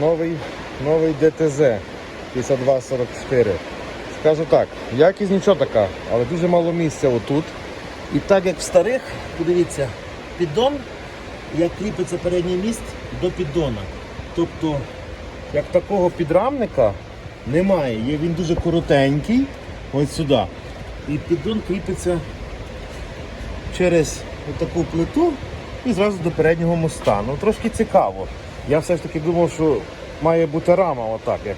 новий, новий ДТЗ 5244. Скажу так, якість нічого така, але дуже мало місця отут. І так як в старих, подивіться, піддон, як кріпиться передній міст до піддона. Тобто Як такого підрамника немає, він дуже коротенький, ось сюди. І піддон кріпиться через таку плиту і зразу до переднього моста. Ну трошки цікаво. Я все ж таки думав, що має бути рама отак, як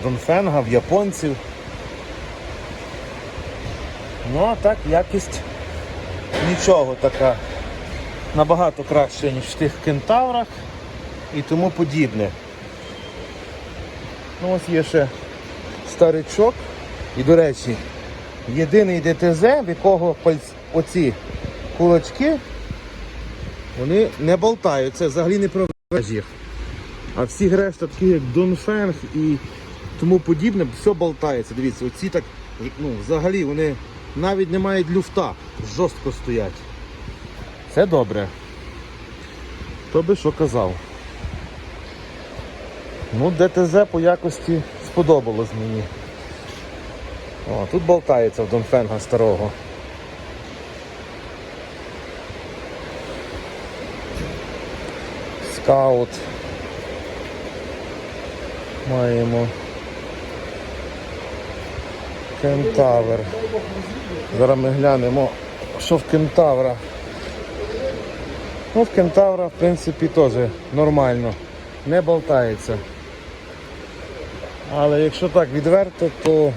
в Донфенга, в японців. Ну а так якість нічого така. Набагато краще, ніж в тих кентаврах і тому подібне. Ну ось є ще старичок. І, до речі, єдиний ДТЗ, в якого оці кулачки вони не болтають. Це взагалі не про їх. А всі решта, такі як Донфенг і тому подібне, все болтається. Дивіться, оці так ну, взагалі вони навіть не мають люфта, жорстко стоять. Це добре. Хто би що казав. Ну, ДТЗ по якості сподобалось мені. О, тут болтається в Донфенга старого. Скаут. Маємо. Кентавр. Зараз ми глянемо, що в кентавра. Ну, в кентавра, в принципі, теж нормально. Не болтається. Але якщо так відверто, то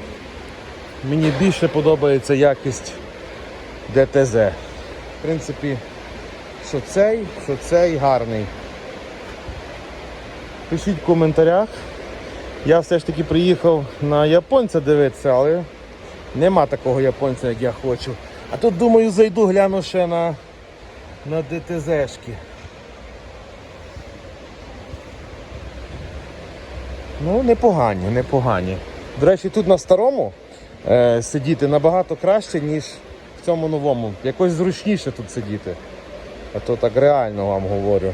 мені більше подобається якість ДТЗ. В принципі, що цей, що цей гарний. Пишіть в коментарях. Я все ж таки приїхав на японця дивитися, але нема такого японця, як я хочу. А тут думаю зайду, гляну ще на, на ДТЗшки. Ну, непогані, непогані. До речі, тут на старому е, сидіти набагато краще, ніж в цьому новому. Якось зручніше тут сидіти. А то так реально вам говорю.